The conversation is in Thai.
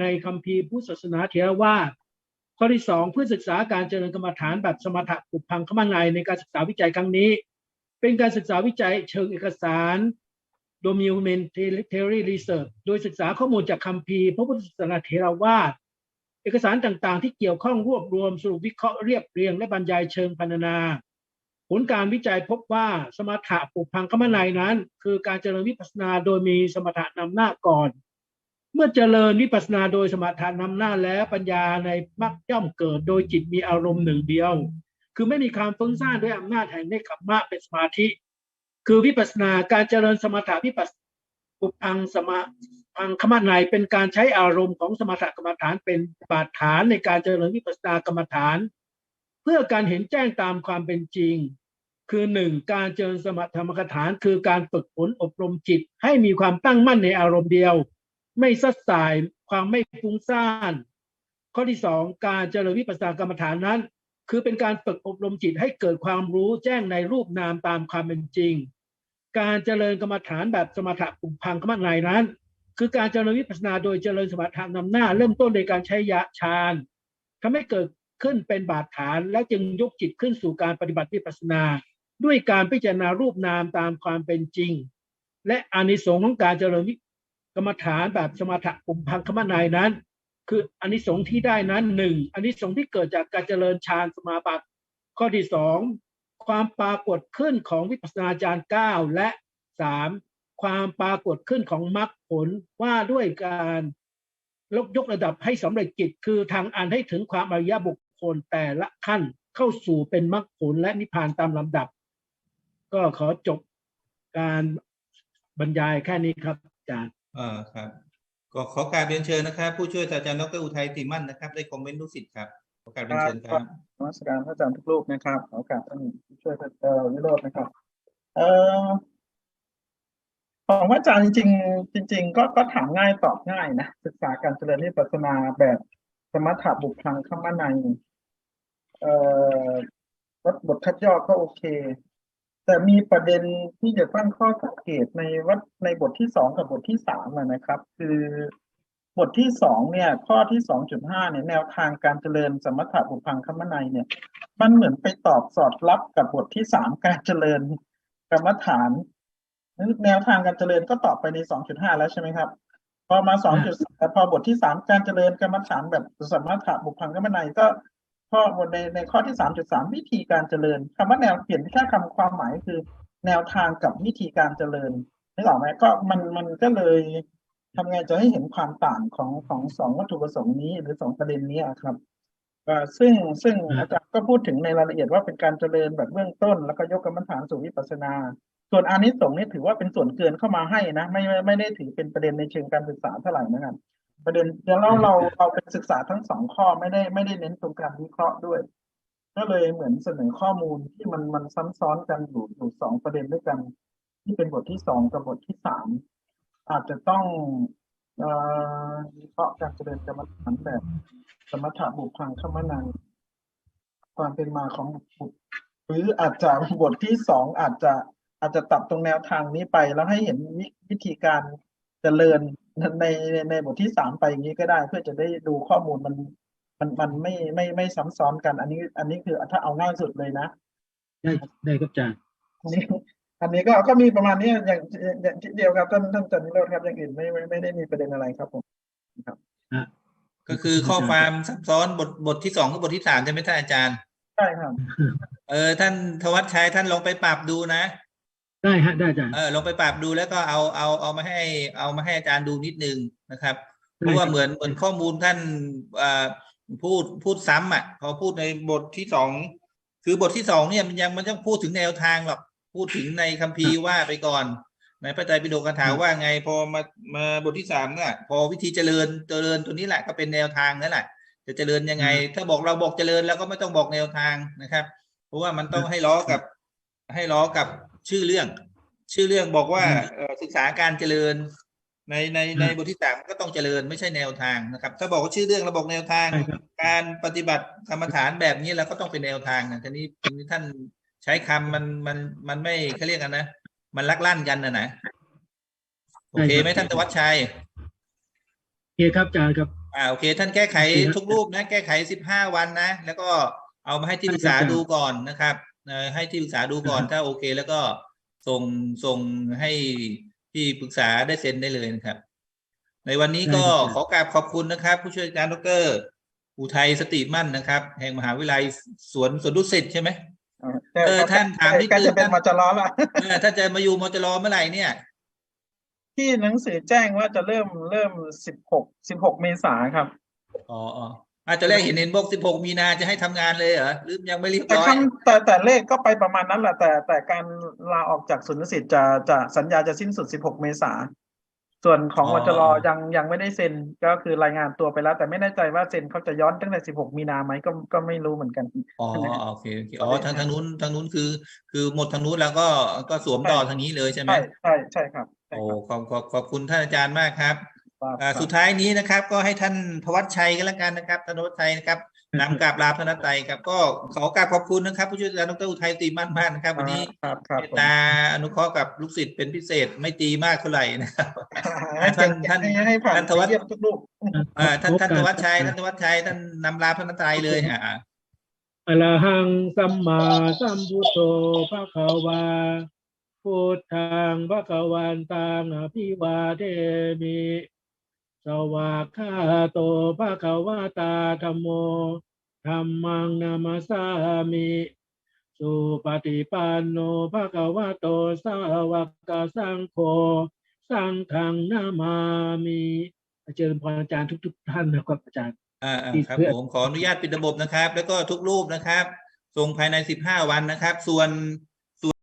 ในคัมภีร์พุทธศาสนาเถรวาทข้อที่สองเพื่อศึกษาการเจริญกรรมฐานแบบสมถะปุพังคมนัยในการศึกษาวิจัยครั้งนี้ เป็นการศึกษาวิจัยเชิงเอกสาร documentary research โดยศึกษาข้อมูลจากคัมภีร์พระพุทธศาสนาเถรวาทเอกสารต่างๆ ที่เกี่ยวข้องรวบรวมสรุปวิเคราะห์เรียบเรียงและบรรยายเชิงพรรณนา ผลการวิจัยพบว่าสมถะปุพังคมนัยนั้น คือการเจริญวิปัสสนาโดยมีสมถะนำหน้าก่อน เมื่อเจริญวิปัสนาโดยสมถะนำหน้าแล้วปัญญาในมรรคย่อมเกิดโดยจิตมีอารมณ์หนึ่งเดียว คือไม่มีความฟุ้งซ่านด้วยอำนาจแห่งเนคขมะเป็นสมาธิ คือวิปัสนาการเจริญสมถะวิปัสสปุพังสมาพังคมนัยเป็นการใช้อารมณ์ของสมถกรรมฐานเป็นบาดฐานในการเจริญวิปัสนากรรมฐาน เพื่อการเห็นแจ้งตามความเป็นจริง คือหนึ่งการเจริญสมถกรรมฐาน คือการฝึกฝนอบรมจิตให้มีความตั้งมั่นในอารมณ์เดียว ไม่ซัดสายความไม่ฟุ้งซ่าน ข้อที่สองการเจริญวิปัสสนากรรมฐานนั้น คือเป็นการฝึกอบรมจิตให้เกิดความรู้แจ้งในรูปนามตามความเป็นจริง การเจริญกรรมฐานแบบสมถะปุพังคมนัยนั้น คือการเจริญวิปัสสนาโดยเจริญสมถะนำหน้า เริ่มต้นโดยการใช้ยะฌานทำให้เกิดขึ้นเป็นบาดฐาน และจึงยกจิตขึ้นสู่การปฏิบัติวิปัสสนา ด้วยการพิจารณารูปนามตามความเป็นจริง และอานิสงส์ของการเจริญวิ กรรมฐานแบบสมถะปุมพังคมนัยนั้น คืออานิสงส์ที่ได้นั้นหนึ่งอานิสงส์ที่เกิดจากการเจริญฌานสมาบัติข้อที่สองความปรากฏขึ้นของวิปัสสนาญาณเก้าและสามความปรากฏขึ้นของมรรคผลว่าด้วยการลกยกระดับให้สำเร็จกิจคือทางอันให้ถึงความอริยบุคคลแต่ละขั้นเข้าสู่เป็นมรรคผลและนิพพานตามลำดับ ก็ขอจบการบรรยายแค่นี้ครับอาจารย์ อ่าครับก็ขอการเรียนเชิญนะครับ ผู้ช่วยศาสตราจารย์ดรอุทัยติมั่นนะครับ ได้คอมเมนต์ลูกศิษย์ครับขอการเรียนเชิญครับนมัสการพระอาจารย์ทุกรูปนะครับขอกาสท่านผู้ช่วยเอ่อวิโรจน์นะครับ เอ่อของอาจารย์จริงๆจริง ๆ ก็ก็ถามง่ายตอบง่ายนะศึกษาการเจริญวิปัสสนาแบบสมถะบุพพังคมนัยเอ่อบทคัดย่อก็โอเค แต่มีประเด็นที่จะตั้งข้อสังเกตในวัดในบทที่สองกับบทที่สามนะครับ คือบทที่สองเนี่ย ข้อที่สองจุดห้าเนี่ยแนวทางการเจริญสมถะบุพพังคมนัยเนี่ย มันเหมือนไปตอบสอดรับกับบทที่สามการเจริญกรรมฐานแนวทางการเจริญก็ตอบไปในสองจุดห้าแล้วใช่ไหมครับ พอมาสองจุดแต่พอบทที่สามการเจริญกรรมฐานแบบสมถะบุพพังคมนัยก็ ข้อบทในในข้อที่สามจุดสามวิธีการเจริญคำว่าแนวเปลี่ยนแค่คำความหมายคือ แนวทางกับวิธีการเจริญนึกออกไหมก็มันมันก็เลยทำไงจะให้เห็นความต่างของของสองวัตถุประสงค์นี้ หรือสองประเด็นนี้อะครับเอ่อซึ่งซึ่งครับอาจารย์ก็พูดถึงในรายละเอียดว่าเป็นการเจริญแบบเบื้องต้น แล้วก็ยกกรรมฐานสู่วิปัสสนา ส่วนอานิสงส์นี่ถือว่าเป็นส่วนเกินเข้ามาให้นะ ไม่ไม่ไม่ได้ถือเป็นประเด็นในเชิงการศึกษาเท่าไหร่นะครับ ประเด็นเดี๋ยวเราเราเราเป็นศึกษาทั้งสองข้อไม่ได้ไม่ได้เน้นตรงการวิเคราะห์ด้วย ก็เลยเหมือนเสนอข้อมูลที่มันมันซ้ำซ้อนกันอยู่อยู่สองประเด็นด้วยกัน ที่เป็นบทที่สองกับบทที่สามอาจจะต้องวิเคราะห์การเจริญกรรมฐานแบบสมถะบุพพังคมนังความเป็นมาของบุตรหรืออาจจะบทที่สองอาจจะอาจจะตัดตรงแนวทางนี้ไปแล้วให้เห็นวิวิธีการเจริญ ในในในบทที่สามไปอย่างนี้ก็ได้ เพื่อจะได้ดูข้อมูลมันมันมันไม่ไม่ไม่ซ้ำซ้อนกัน อันนี้ อันนี้คือถ้าเอาง่ายสุดเลยนะ ได้ได้ครับอาจารย์อันนี้อันนี้ก็ก็มีประมาณนี้อย่างอย่างอย่างที่เดียวครับท่านท่านจันนิโรธครับอย่างอื่นไม่ไม่ไม่ได้มีประเด็นอะไรครับผมก็คือข้อความซับซ้อนบทบทที่สองกับบทที่สามใช่ไหมท่านอาจารย์ใช่ครับ เออท่านธวัชชัยท่านลองไปปรับดูนะ ได้ฮะได้อาจารย์เออลองไปปรับดูแล้วก็เอาเอาเอามาให้เอามาให้อาจารย์ดูนิดนึงนะครับเพราะว่าเหมือนเหมือนข้อมูลท่านอ่าพูดพูดซ้ำอะพอพูดในบทที่สองคือบทที่สองเนี่ยมันยังมันต้องพูดถึงแนวทางหรอกพูดถึงในคัมภีร์ว่าไปก่อนในพระไตรปิฎกคาถาว่าไงพอมามาบทที่สามเนี่ยพอวิธีเจริญเจริญตัวนี้แหละก็เป็นแนวทางนั่นแหละจะเจริญยังไง ถ้าบอกเราบอกเจริญแล้วก็ไม่ต้องบอกแนวทางนะครับ เพราะว่ามันต้องให้ล้อกับให้ล้อกับ ชื่อเรื่อง ชื่อเรื่องบอกว่าเอ่อศึกษาการเจริญ ในในในบทที่สามก็ต้องเจริญไม่ใช่แนวทางนะครับ ถ้าบอกว่าชื่อเรื่องเราบอกแนวทางใช่ครับการปฏิบัติกรรมฐานแบบนี้แล้วก็ต้องเป็นแนวทางนะทีนี้ทีนี้ท่านใช้คำมันมันมันไม่เขาเรียกกันนะมันลักลั่นกันนะนะโอเคไหมท่านธวัชชัยโอเคครับอาจารย์ครับอ่าโอเค ท่านแก้ไขโอเคครับทุกรูปนะ แก้ไขสิบห้าวันนะ แล้วก็เอามาให้ที่ปรึกษาได้ครับดูก่อนนะครับเอ่อ ให้ที่ปรึกษาดูก่อนครับถ้าโอเค แล้วก็ส่งส่งให้ที่ปรึกษาได้เซ็นได้เลยนะครับ ในวันนี้ก็ขอกราบขอบคุณนะครับ ผู้ช่วยอาจารย์ดรอุทัยสติมั่นนะครับ แห่งมหาวิทยาลัยสวนสวนดุสิตใช่ไหมเออท่านถามนิดใกล้นึงจะเป็นท่านมจรละเออถ้าจะมาอยู่มจรเมื่อไหร่เนี่ย ที่หนังสือแจ้งว่าจะเริ่มเริ่มสิบหกสิบหกเมษาครับอ๋อ อ๋ออาจจะแรกเห็นเห็นบอกสิบหกมีนาจะให้ทำงานเลยเหรอหรือยังไม่เรียบแต่ร้อยคำแต่แต่เลขก็ไปประมาณนั้นแหละแต่แต่การลาออกจากศูนย์นิสิตจะจะสัญญาจะสิ้นสุด16เมษาส่วนของอ๋อวจรยังยังไม่ได้เซ็นก็คือรายงานตัวไปแล้ว แต่ไม่แน่ใจว่าเซ็นเขาจะย้อนตั้งแต่16มีนาไหมก็ก็ไม่รู้เหมือนกันอ๋อโอเคโอเคอ๋อทางทางนู้นทางนู้นคือ คือหมดทางนู้นแล้วก็ก็สวมต่อทางนี้เลยใช่ไหมใช่ใช่ใช่ครับใช่โอ้ครับขอบขอบขอบคุณท่านอาจารย์มากครับครับอ่าครับ สุดท้ายนี้นะครับ ก็ให้ท่านธวัชชัยกันแล้วกันนะครับท่านธวัชชัยนะครับนำกราบลาพระนัตไตรครับ ก็ขอกราบขอบคุณนะครับ ผู้ช่วยอาจารย์ดรอุทัยตีมั่นมากนะครับ วันนี้ครับครับเมตผมตาอนุเคราะห์กับลูกศิษย์เป็นพิเศษไม่ตีมากเท่าไหร่นะครับให้ท่านท่านให้ให้ผ่านท่านธวัชเยี่ยมทุกลูกอ่าท่านท่านธโอกสวัชชัยท่านธวัชชัยท่านนำลาพระนัตไตรเลยอ่าอรหังสัมมาสัมพุทโธภะคะวาพุทธังภะคะวันตังอภิวาเทมิ สวากขาโตภะคะวะตาธัมโมธัมมังนามาสามิสุปฏิปันโนภะคะวะโตสาวกสังโฆสังฆังนามามิเจริญพรอาจารย์ทุก ๆ ท่านนะครับอาจารย์อ่าอ่าที่ครับเพื่อผมขออนุญาตปิดระบบนะครับ แล้วก็ทุกรูปนะครับ ส่งภายในสิบห้าวันนะครับ ส่วน